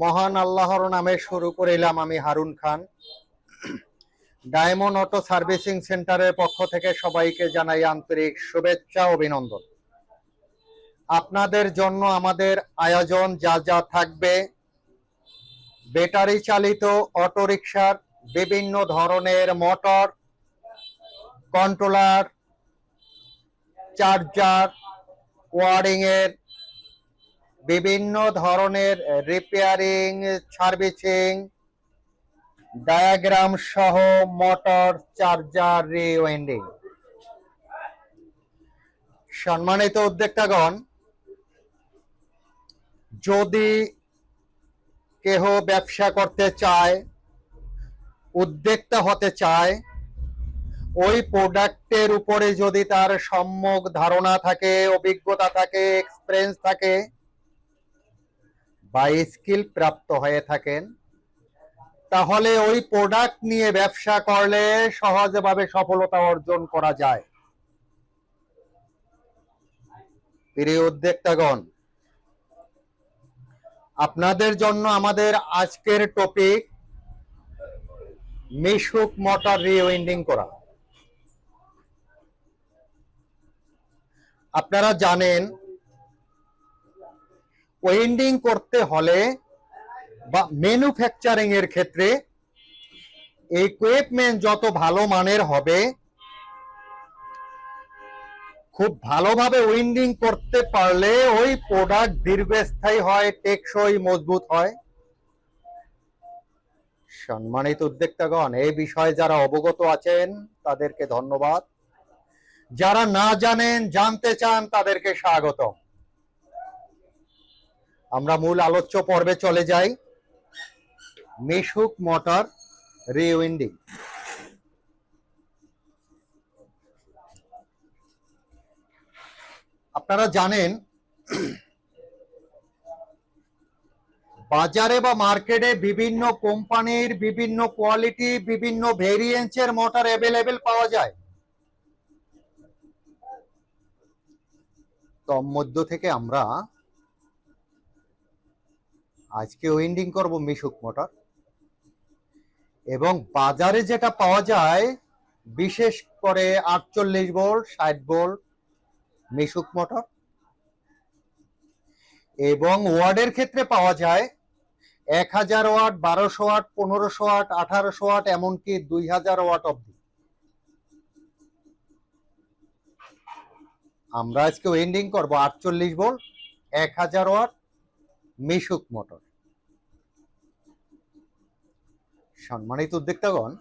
মহান আল্লাহর নামে শুরু করিলাম আমি Harun Khan. Diamond auto servicing সেন্টারের পক্ষ থেকে সবাইকে জানাই আন্তরিক শুভেচ্ছা, অভিনন্দন। আপনাদের জন্য আমাদের আয়োজন যা যা থাকবে, ব্যাটারি চালিত অটোরিকশার বিভিন্ন ধরনের মোটর, কন্ট্রোলার, চার্জার ওয়ারিং এর বিভিন্ন ধরনের রিপেয়ারিং সার্ভিসিং ডায়াগ্রাম সহ মোটর চার্জার রিওয়েন্ডিং সম্মানিত উদ্যোক্তাগণ, যদি কেহ ব্যবসা করতে চায়, উদ্যোক্তা হতে চায়, ওই প্রোডাক্টের উপরে যদি তার সম্যক ধারণা থাকে, অভিজ্ঞতা থাকে এক্সপিরিয়েন্স থাকে বা স্কিল প্রাপ্ত হয়ে থাকেন, তাহলে ওই প্রোডাক্ট নিয়ে ব্যবসা করলে সহজভাবে সফলতা অর্জন করা যায়। প্রিয় উদ্যোক্তাগণ, আপনাদের জন্য আমাদের আজকের টপিক মিশুক মোটর রিউইন্ডিং করা। আপনারা জানেন ওয়েন্ডিং করতে হলে বা ম্যানুফ্যাকচারিং এর ক্ষেত্রে ইকুইপমেন্ট যত ভালো মানের হবে, খুব ভালোভাবে উইন্ডিং করতে পারলে ওই প্রোডাক্ট দীর্ঘস্থায়ী হয়, টেকসই, মজবুত হয়। সম্মানিত উদ্যোক্তাগণ এই বিষয়ে যারা অবগত আছেন, তাদেরকে ধন্যবাদ। যারা না জানেন, জানতে চান, তাদেরকে স্বাগতম। আমরা মূল আলোচ্য পর্বে চলে যাই। মিশুক মোটর রিউইন্ডিং আপনারা জানেন, বাজারে বা মার্কেটে বিভিন্ন কোম্পানির বিভিন্ন কোয়ালিটি, বিভিন্ন ভেরিয়েন্সের মোটর অ্যাভেলেবেল পাওয়া যায়। তন্মধ্য থেকে আমরা আজকে ওয়েন্ডিং করব মিশুক মোটর। এবং বাজারে যেটা পাওয়া যায়, বিশেষ করে আটচল্লিশ ভোল্ট, ষাট ভোল্ট মিশুক মোটর। এবং ওয়ার্ডের ক্ষেত্রে পাওয়া যায়, এক হাজার ওয়াট, বারোশো ওয়াট, পনেরোশো ওয়াট, আঠারোশো ওয়াট, এমনকি দুই হাজার ওয়াট অব্দি আমরা আজকে ওয়েন্ডিং করব আটচল্লিশ ভোল্ট, এক হাজার ওয়াট মিশুক মোটর। সম্মানিত উদ্যোক্তাগণ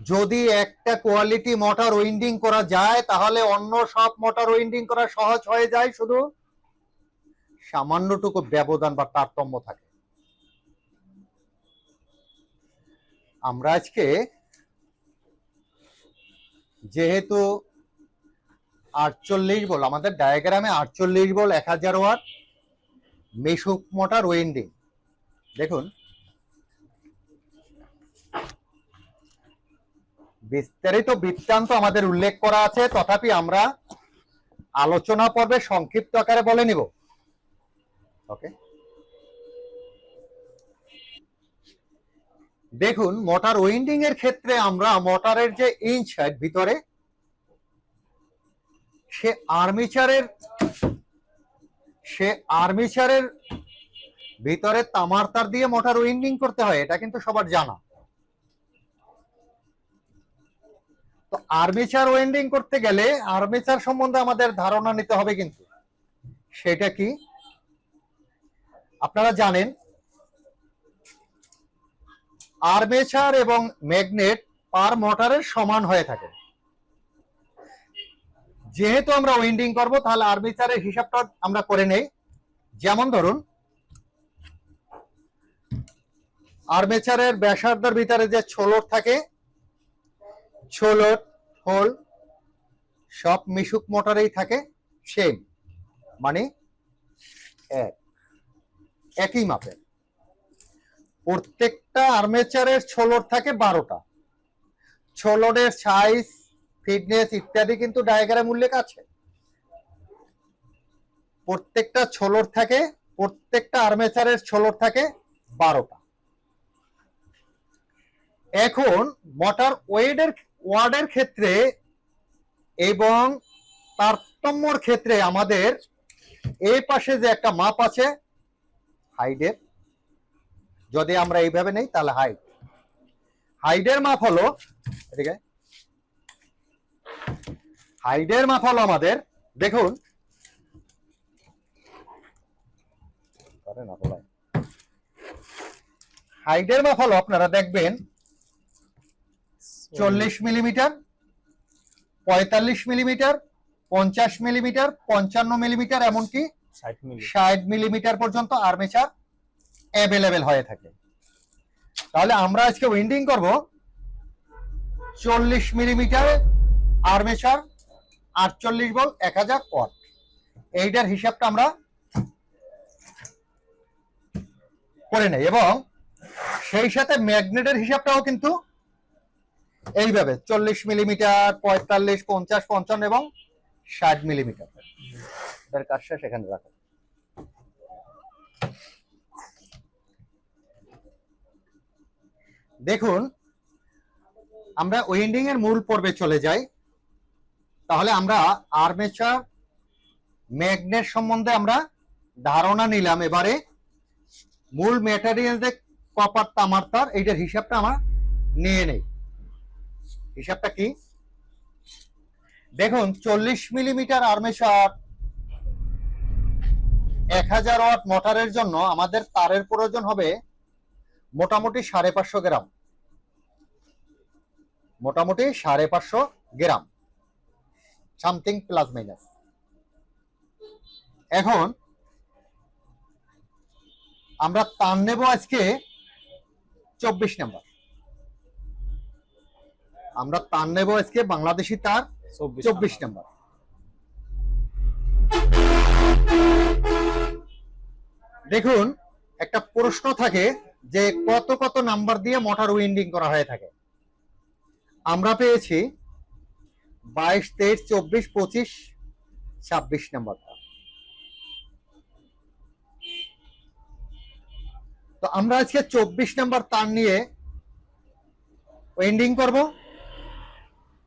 যদি একটা কোয়ালিটি মোটর উইন্ডিং করা যায়, তাহলে অন্য সব মোটর উইন্ডিং করা সহজ হয়ে যায়, শুধু সামান্যটুকু ব্যবধান বা তারতম্য থাকে। আমরা আজকে যেহেতু আটচল্লিশ বল আমাদের ডায়াগ্রামে আটচল্লিশ বল এক হাজার ওয়াট মেশুক মোটর দেখুন। বিস্তারিত বৃত্তান্ত আমাদের উল্লেখ করা আছে, তথাপি আমরা আলোচনা পর্বে সংক্ষিপ্ত আকারে বলে নিব। ওকে। দেখুন, মোটর উইন্ডিং এর ক্ষেত্রে আমরা মোটরের যে হেড ভিতরে, সে আর্মিচারের সে আর্মিচারের ভিতরে তামার তার দিয়ে মোটর উইন্ডিং করতে হয়, এটা কিন্তু সবার জানা। তো আর্মিচার ওয়েন্ডিং করতে গেলে আর্মিচার সম্বন্ধে আমাদের ধারণা নিতে হবে কিন্তু। সেটা কি? আপনারা জানেন আর্মেচার এবং ম্যাগনেট পার মোটরের সমান হয়ে থাকে। যেহেতু আমরা ওয়েন্ডিং করব, তাহলে আর্মিচারের হিসাবটা আমরা করে নেই। যেমন ধরুন আর্মেচারের ব্যাসার্ধের ভিতরে যে ছোলট থাকে, ছোলট, হোল, সব মিশুক মোটরেই থাকে সেম মানে এক। একই মাপের। প্রত্যেকটা আর্মেচারের ছোলট থাকে বারোটা। ছোলটের সাইজ ফিটনেস ইত্যাদি কিন্তু ডায়াগ্রাম উল্লেখ আছে। প্রত্যেকটা ছোলট থাকে, প্রত্যেকটা আর্মেচারের ছোলর থাকে বারোটা। এখন মোটর ওয়েডের ওয়ার্ডের ক্ষেত্রে এবং তারতম্যর ক্ষেত্রে আমাদের এই পাশে যে একটা মাপ আছে হাইডের যদি আমরা এইভাবে নেই তাহলে হাইট হাইডের মাপ হলো, এদিকে। হাইডের মাপ হলো আমাদের। দেখুন। হাইডের মাপ হলো আপনারা দেখবেন। চল্লিশ মিলিমিটার পঁয়তাল্লিশ মিলিমিটার পঞ্চাশ মিলিমিটার পঞ্চান্ন মিলিমিটার এমনকি ষাট ষাট মিলিমিটার পর্যন্ত আর্মেচার অ্যাভেলেবেল হয়ে থাকে। তাহলে আমরা আজকে উইন্ডিং করব। চল্লিশ মিলিমিটার আর্মেচার আটচল্লিশ বল, এক হাজার ওয়াট। এইটার হিসাবটা আমরা করে নেই। এবং সেই সাথে ম্যাগনেটের হিসাবটাও কিন্তু এইভাবে, চল্লিশ মিলিমিটার, পঁয়তাল্লিশ, পঞ্চাশ, পঞ্চান্ন এবং ষাট মিলিমিটার। এটার কাজটা সেখানে রাখা। দেখুন, আমরা ওয়েন্ডিং এর মূল পর্বে চলে যাই। তাহলে আমরা আর্মেচার, ম্যাগনেট সম্বন্ধে আমরা ধারণা নিলাম এবারে। মূল ম্যাটেরিয়াল যে কপার তামার, তার, এইটার হিসাবটা আমরা নিয়ে নেই। হিসাবটা কি? দেখুন, চল্লিশ মিলিমিটার আর্মেচার, এক হাজার ওয়াট মোটরের জন্য আমাদের তারের প্রয়োজন হবে মোটামুটি সাড়ে পাঁচশো গ্রাম। মোটামুটি সাড়ে পাঁচশো গ্রাম। Something plus minus. এখন আমরা তার নেব আজকে চব্বিশ নাম্বার। আমরা তার নেব আজকে বাংলাদেশি তার চব্বিশ চব্বিশ নাম্বার। দেখুন একটা প্রশ্ন থাকে যে কত কত নাম্বার দিয়ে মোটর উইন্ডিং করা হয়ে থাকে। আমরা পেয়েছি বাইশ, তেইশ, চব্বিশ, পঁচিশ, ছাব্বিশ নাম্বারটা। তো আমরা আজকে চব্বিশ নাম্বার তার নিয়ে ওয়েন্ডিং করব।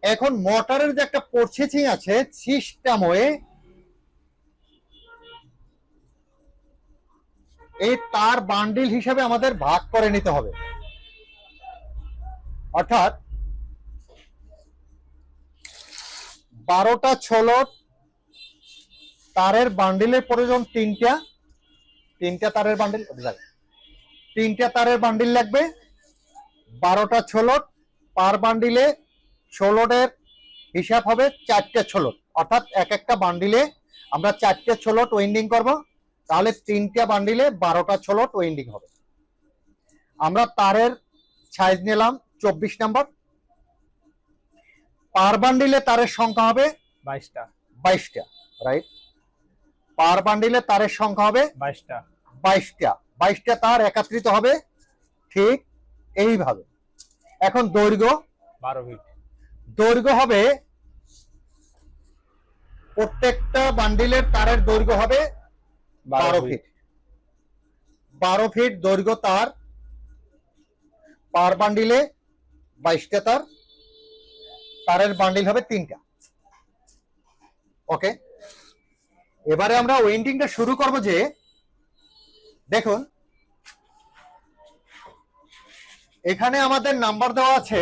এখন মোটরের যে একটা প্রসেসিং আছে সিস্টেম হয়ে এই তার বান্ডিল হিসাবে আমাদের ভাগ করে নিতে হবে। অর্থাৎ বারোটা ছোলট, তারের বান্ডিলের প্রয়োজন তিনটা। তিনটা তারের বান্ডিল তিনটা তারের বান্ডিল লাগবে। বারোটা ছোলট, পার বান্ডিলে ছোলটের হিসাব হবে চারটে ছোলট। অর্থাৎ এক একটা বান্ডিলে আমরা চারটে ছোলট ওয়েন্ডিং করব, তাহলে তিনটা বান্ডিলে বারোটা ছোলট ওয়েন্ডিং হবে। আমরা তারের সাইজ নিলাম, চব্বিশ নাম্বার পার বান্ডিলে তারের সংখ্যা হবে বাইশটা। বাইশটা রাইট পার বান্ডিলে তারের সংখ্যা হবে বাইশটা। বাইশটা বাইশটা তার একত্রিত হবে ঠিক এইভাবে। এখন দৈর্ঘ্য? বারো ফিট। দৈর্ঘ্য হবে প্রত্যেকটা বান্ডিলের তারের দৈর্ঘ্য হবে বারো ফিট। বারো ফিট দৈর্ঘ্য তার পার বান্ডিলে বাইশটা তার তারের বান্ডিল হবে তিনটা। ওকে এবারে আমরা ওয়েন্ডিংটা শুরু করব যে, দেখুন, এখানে আমাদের নাম্বার দেওয়া আছে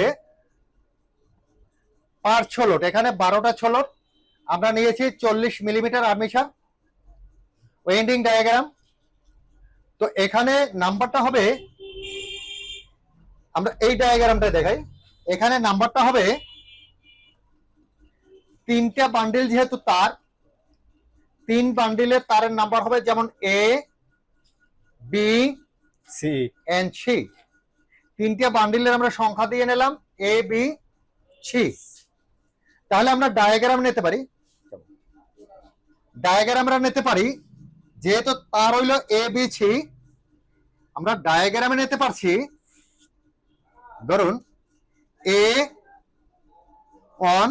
পার ছোলট এখানে বারোটা ছোলট আমরা নিয়েছি চল্লিশ মিলিমিটার আর্মিচার ওয়েন্ডিং ডায়াগ্রাম তো এখানে নাম্বারটা হবে, আমরা এই ডায়াগ্রামটা দেখাই। এখানে নাম্বারটা হবে তিনটা বান্ডিল যেহেতু তার তিন বান্ডিলের তারের নাম্বার হবে যেমন A B C and C তিনটা বান্ডিলের আমরা সংখ্যা দিয়ে নিলাম এ বি সি তাহলে আমরা ডায়াগ্রাম নিতে পারি। ডায়াগ্রাম আমরা নিতে পারি যেহেতু তার হইল এ বি সি আমরা ডায়াগ্রামে নিতে পারছি। ধরুন A one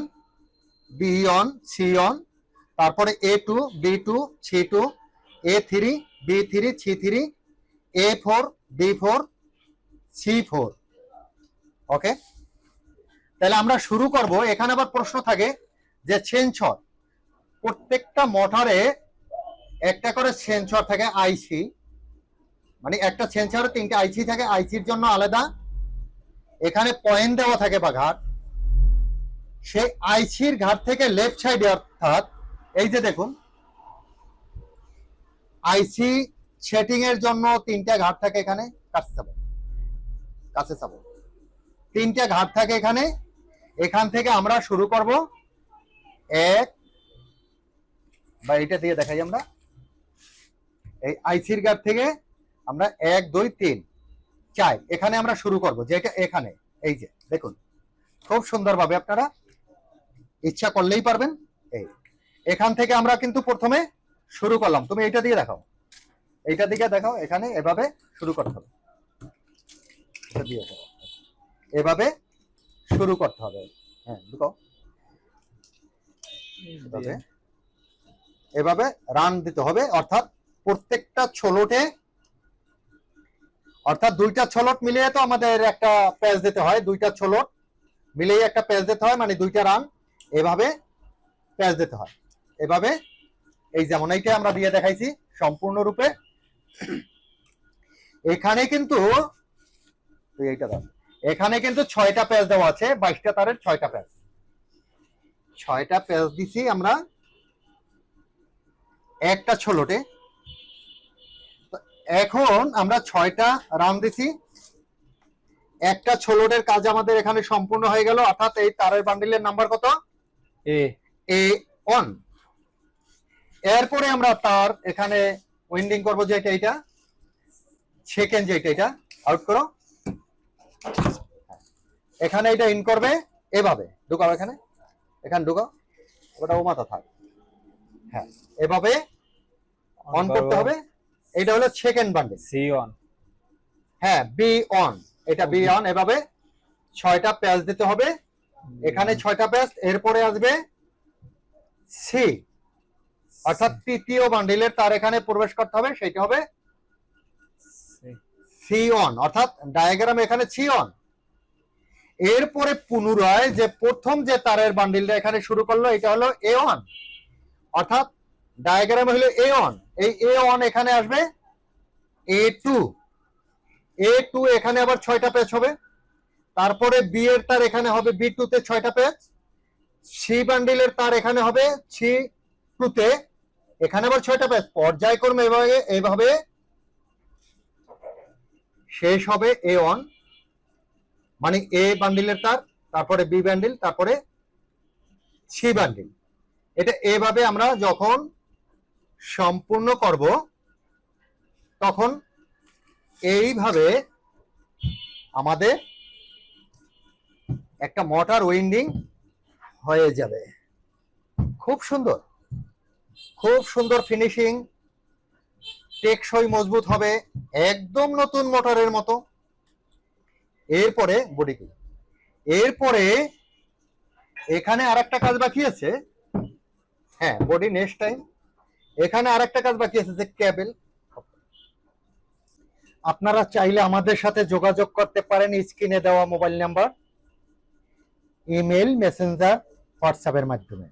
B one C one তারপরে A two B two C two A three B three C three A four B four C four okay তাহলে আমরা শুরু করব। এখানে আবার প্রশ্ন থাকে যে সেন্সর প্রত্যেকটা মোটরে একটা করে সেন্সর থাকে আইসি মানে একটা সেন্সরে তিনটে আইসি থাকে আইসির জন্য আলাদা। এখানে পয়েন্ট দেওয়া থাকে বা ঘাট সেই আইসির ঘাট থেকে লেফট সাইডে অর্থাৎ, এই যে দেখুন, আইসি সেটিং এর জন্য তিনটা ঘাট থাকে এখানে, কাছে যাব, কাছে তিনটা ঘাট থাকে এখানে, এখান থেকে আমরা শুরু করব এক, বা এটা দিয়ে দেখাই আমরা, এই আইসির ঘাট থেকে আমরা এক, দুই, তিন, চার, এখানে আমরা শুরু করব, যেটা এখানে, এই যে, দেখুন, খুব সুন্দরভাবে আপনারা ইচ্ছা করলেই পারবেন। এই, এখান থেকে আমরা কিন্তু প্রথমে শুরু করলাম। তুমি এইটা দিয়ে দেখাও। এইটা দিকে দেখাও, এখানে এভাবে শুরু করতে হবে। এভাবে শুরু করতে হবে। হ্যাঁ এভাবে। রান দিতে হবে, অর্থাৎ প্রত্যেকটা ছোলটে, অর্থাৎ দুইটা ছোলট মিলিয়ে তো আমাদের একটা প্যাচ দিতে হয়, দুইটা ছোলট মিলিয়ে একটা প্যাচ দিতে হয় মানে দুইটা রান এভাবে প্যাচ দিতে হয়। এভাবে এই যেমন এইটা আমরা দিয়ে দেখাইছি সম্পূর্ণরূপে। এখানে কিন্তু এইটা দাও। এখানে কিন্তু ছয়টা প্যাচ দেওয়া আছে, বাইশটা তারের ছয়টা প্যাচ। ছয়টা প্যাচ দিছি আমরা একটা ছোলটে এখন আমরা ছয়টা রান দিছি। একটা ছোলটের কাজ আমাদের এখানে সম্পূর্ণ হয়ে গেল। অর্থাৎ এই তারের বান্ডিলের নাম্বার কত? এ এ অন এরপরে আমরা তার এখানে উইন্ডিং করব যে এটা এটা সেকেন্ড যে এটা এটা আউট করো। এখানে এটা ইন করবে এভাবে। ঢুকাও এখানে। এখানে ঢুকাও। ওটা ও মাথা থাক। হ্যাঁ এভাবে অন করতে হবে। এটা হলো সেকেন্ড বান্ডিল সি অন হ্যাঁ বি অন এটা বি অন এভাবে। ছয়টা প্যাচ দিতে হবে। এখানে ছয়টা প্যাচ এরপরে আসবে সি অর্থাৎ তৃতীয় বান্ডিলের তার এখানে প্রবেশ করতে হবে, সেটা হবে সি অন অর্থাৎ ডায়াগ্রাম এখানে সি অন এরপরে পুনরায় যে প্রথম যে তারের বান্ডিলটা এখানে শুরু করল, এটা হলো এ অন অর্থাৎ ডায়াগ্রাম হলো এ অন এই এ অন এখানে আসবে এ টু এ টু এখানে আবার ছয়টা পেজ হবে। তারপরে বি এর তার এখানে হবে বি টু তে ছয়টা পেজ সি বান্ডিলের তার এখানে হবে সি টু তে, এখানে আবার ছয়টা পেজ পর্যায়ক্রমে এভাবে এইভাবে শেষ হবে এ ওয়ান মানে এ বান্ডিলের তার, তারপরে বি বান্ডিল তারপরে সি বান্ডিল এটা এভাবে আমরা যখন সম্পূর্ণ করব, তখন এইভাবে আমাদের একটা মোটর উইন্ডিং হয়ে যাবে। খুব সুন্দর। খুব সুন্দর ফিনিশিং টেকসই মজবুত হবে। একদম নতুন মোটরের মতো। এরপরে বডি কি এরপরে এখানে আর একটা কাজ বাকি আছে। হ্যাঁ বডি নেক্সট টাইম এখানে আরেকটা কাজ বাকি আছে যে কেবল আপনারা চাইলে আমাদের সাথে যোগাযোগ করতে পারেন, স্ক্রিনে দেওয়া মোবাইল নাম্বার ইমেল মেসেঞ্জার হোয়াটসঅ্যাপের মাধ্যমে।